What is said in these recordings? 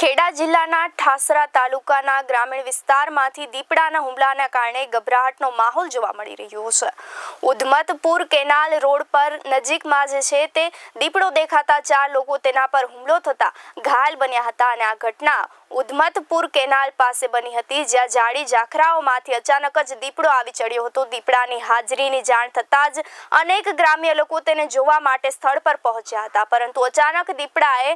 ખેડા જિલ્લાના ઠાસરા તાલુકાના ગ્રામીણ વિસ્તારમાંથી દીપડાના હુમલાના કારણે ગભરાટનો માહોલ જોવા મળી રહ્યો છે. ઉધમતપુર કેનાલ રોડ પર નજીકમાં જે છે તે દીપડો દેખાતા ચાર લોકો તેના પર હુમલો થતા ઘાયલ બન્યા હતા અને આ ઘટના ઉધમતપુર કેનાલ પાસે બની હતી, જ્યાં જાડી ઝાખરાઓમાંથી અચાનક જ દીપડો આવી ચડ્યો હતો. દીપડાની હાજરીની જાણ થતાં જ અનેક ગ્રામ્ય લોકો તેને જોવા માટે સ્થળ પર પહોંચ્યા હતા. પરંતુ અચાનક દીપડાએ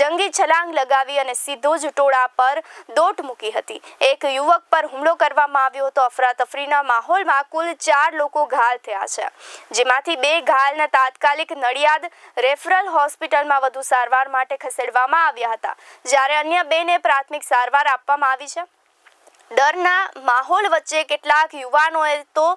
જંગી છલાંગ લગાવી અને સીધો જ ટોળા પર દોટ મૂકી હતી. એક યુવક પર હુમલો કરવામાં આવ્યો હતો. અફરાતફરીના માહોલમાં કુલ ચાર લોકો ઘાયલ થયા છે, જેમાંથી બે ઘાયલને તાત્કાલિક નડિયાદ રેફરલ હોસ્પિટલમાં વધુ સારવાર માટે ખસેડવામાં આવ્યા હતા. જ્યારે અન્ય બેને પ્રાથમિક સારવાર આપવામાં આવી છે. ડરના માહોલ વચ્ચે કેટલાક યુવાનોએ તો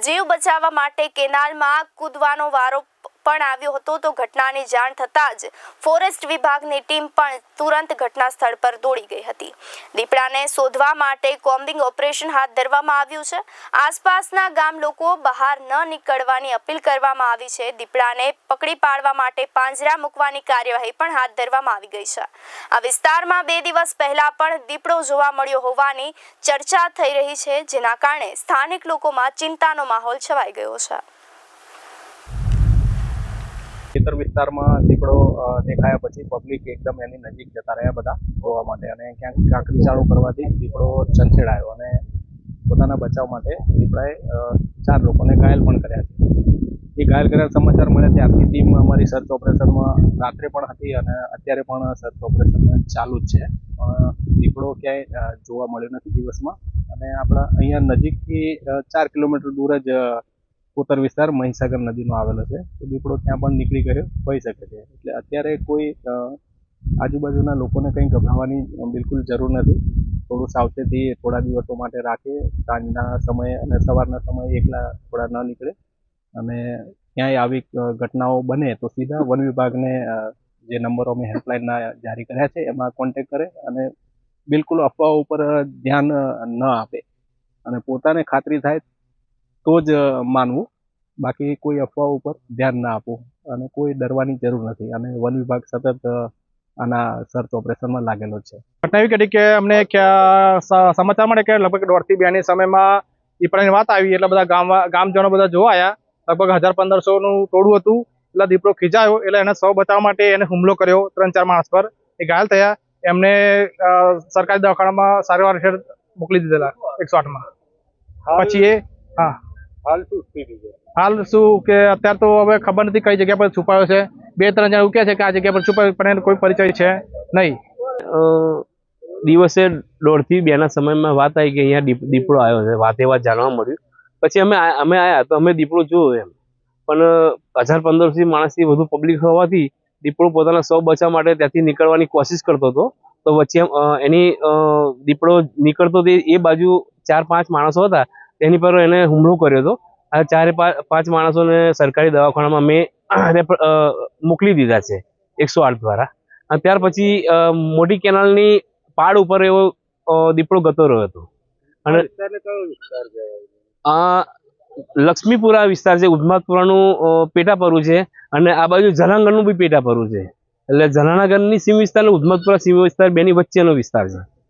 જીવ બચાવવા માટે કેનાલમાં કૂદવાનો વારો પણ આવ્યો હતો તો ઘટનાની જાણ થતાં જ ફોરેસ્ટ વિભાગની ટીમ પણ તુરંત ઘટના સ્થળ પર દોડી ગઈ હતી. દીપડાને શોધવા માટે કોમ્બિંગ ઓપરેશન હાથ ધરવામાં આવ્યું છે. આસપાસના ગામ લોકો બહાર ન નીકળવાની અપીલ કરવામાં આવી છે. દીપડાને પકડી પાડવા માટે પાંજરા મૂકવાની કાર્યવાહી પણ હાથ ધરવામાં આવી ગઈ છે. આ વિસ્તારમાં બે દિવસ પહેલા પણ દીપડો જોવા મળ્યો હોવાની ચર્ચા થઈ રહી છે, જેના કારણે સ્થાનિક લોકોમાં ચિંતાનો માહોલ છવાઈ ગયો છે. ખેતર વિસ્તારમાં દીપડો દેખાયા પછી પબ્લિક એકદમ એની નજીક જતા રહ્યા બધા જોવા માટે અને ક્યાંક કાંકરી વિચારો કરવાથી દીપડો ચંચેડાયો અને પોતાના બચાવ માટે દીપડાએ ચાર લોકોને ઘાયલ પણ કર્યા છે. એ ઘાયલ કર્યા સમાચાર મળ્યા ત્યારથી ટીમ અમારી સર્ચ ઓપરેશનમાં રાત્રે પણ હતી અને અત્યારે પણ સર્ચ ઓપરેશન ચાલુ જ છે. પણ દીપડો ક્યાંય જોવા મળ્યો નથી દિવસમાં અને આપણા અહીંયા નજીકથી ચાર કિલોમીટર દૂર જ ઉત્તર વિસ્તાર મહીસાગર નદીનો આવેલો છે. તો દીપડો ત્યાં પણ નીકળી ગયો હોઈ શકે છે. એટલે અત્યારે કોઈ આજુબાજુના લોકોને કંઈ ગભરાવાની બિલકુલ જરૂર નથી. થોડું સાવચેતી થોડા દિવસો માટે રાખે. સાંજના સમયે અને સવારના સમયે એકલા થોડા ન નીકળે. અને ક્યાંય આવી ઘટનાઓ બને તો સીધા વન વિભાગને જે નંબરો અમે હેલ્પલાઇનના જારી કર્યા છે, એમાં કોન્ટેક કરે અને બિલકુલ અફવાઓ ઉપર ધ્યાન ન આપે. અને પોતાને ખાતરી થાય તો જ માનવું. બાકી કોઈ અફવાઓ ઉપર ધ્યાન ના આપવું અને કોઈ ડરવાની જરૂર નથી. અને વન વિભાગ સતત આના સર્ચ ઓપરેશનમાં લાગેલો છે. ઘટના એવી ઘટી કે અમને સમાચાર મળે કે લગભગ દોઢથી બેની સમયમાં દીપડાની વાત આવી. એટલે બધા ગામ ગામજનો બધા જોવા આવ્યા લગભગ હજાર પંદરસો નું ટોળું હતું. એટલે દીપડો ખીજાયો. એટલે એને સૌ બચાવવા માટે એને હુમલો કર્યો ત્રણ ચાર માણસ પર. એ ઘાયલ થયા. એમને સરકારી દવાખાનામાં સારવાર હેઠળ મોકલી દીધેલા. એકસો આઠમાં. પછી એ હા. હાલ શું કે અત્યારે તો હવે ખબર નથી કઈ જગ્યા પર છુપાયો છે. બે ત્રણ જણા એવું કહે છે કે આ જગ્યા પર છુપાયો પણ એનો કોઈ પરિચય છે નહીં. દિવસે દોઢથી બેના સમયમાં વાત આવી કે અહીંયા દીપ- દીપડો આવ્યો છે. વાતે વાત જાણવા મળ્યું. પછી અમે અમે આવ્યા તો અમે દીપડો જોયો એમ. પણ હજાર પંદરસોથી માણસથી વધુ પબ્લિક હોવાથી દીપડો પોતાના સૌ બચાવ માટે ત્યાંથી નીકળવાની કોશિશ કરતો હતો. તો વચ્ચે અ, એની દીપડો નીકળતો તે એ બાજુ ચાર પાંચ માણસો હતા. તેની પર એને હુમલો કર્યો હતો. આ ચારે પાંચ માણસોને સરકારી દવાખાનામાં મેં મોકલી દીધા છે એકસો આઠ દ્વારા. અને ત્યાર પછી મોટી કેનાલની પાડ ઉપર એવો દીપડો ગતો રહ્યો હતો. અને આ લક્ષ્મીપુરા વિસ્તાર છે ઉધમાતપુરાનું પેટાપરું છે અને આ બાજુ જલાંગણનું બી પેટાપરું છે. એટલે જલાનગરની સીમ વિસ્તાર અને ઉધમાતપુરા સીમ વિસ્તાર બેની વચ્ચેનો વિસ્તાર છે.